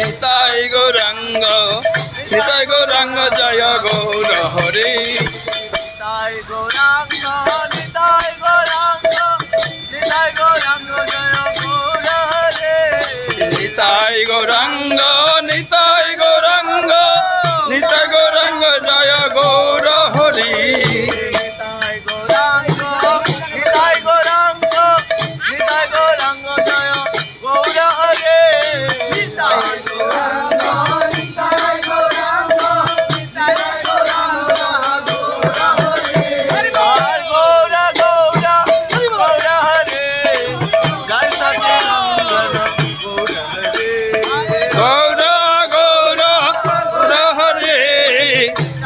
নিতাই গৌরাঙ্গ নিতাই গৌরাঙ্গ জয় গৌর হরে। নিতাই গৌরাঙ্গ।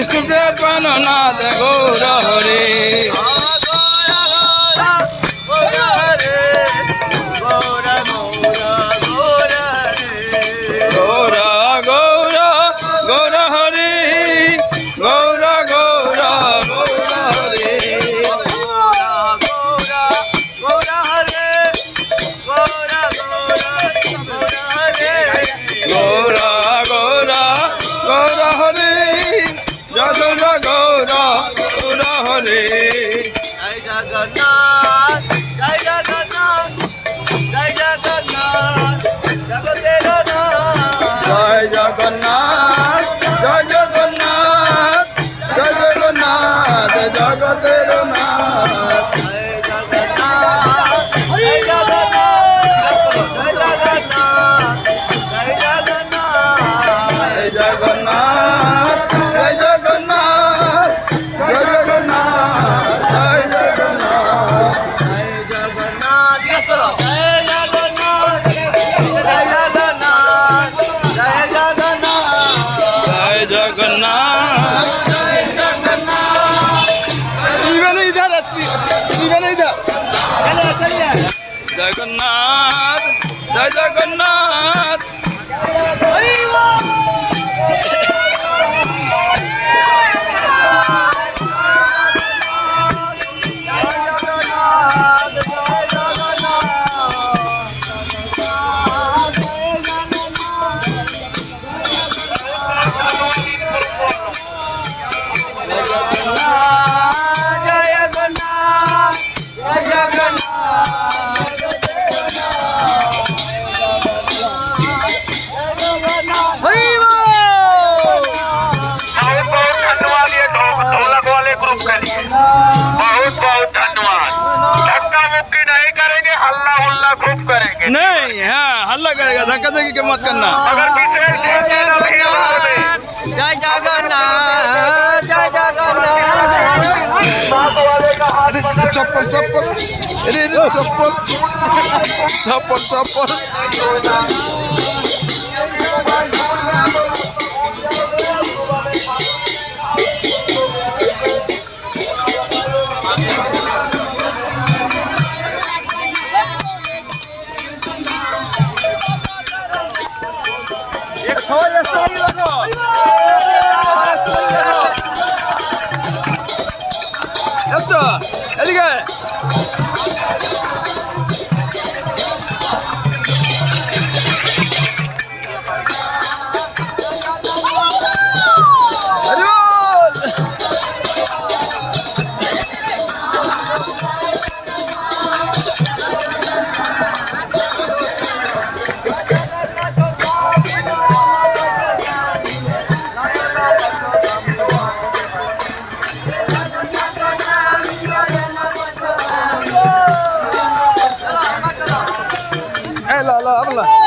বিষ্ণু প্রেম না গৌর হরে জগন্নাথ জয় জগন্নাথ करेगा धक्का देगी के मत करना चप्पल चप्पल चप्पल चप्पल चप्पल এদিকে। الله.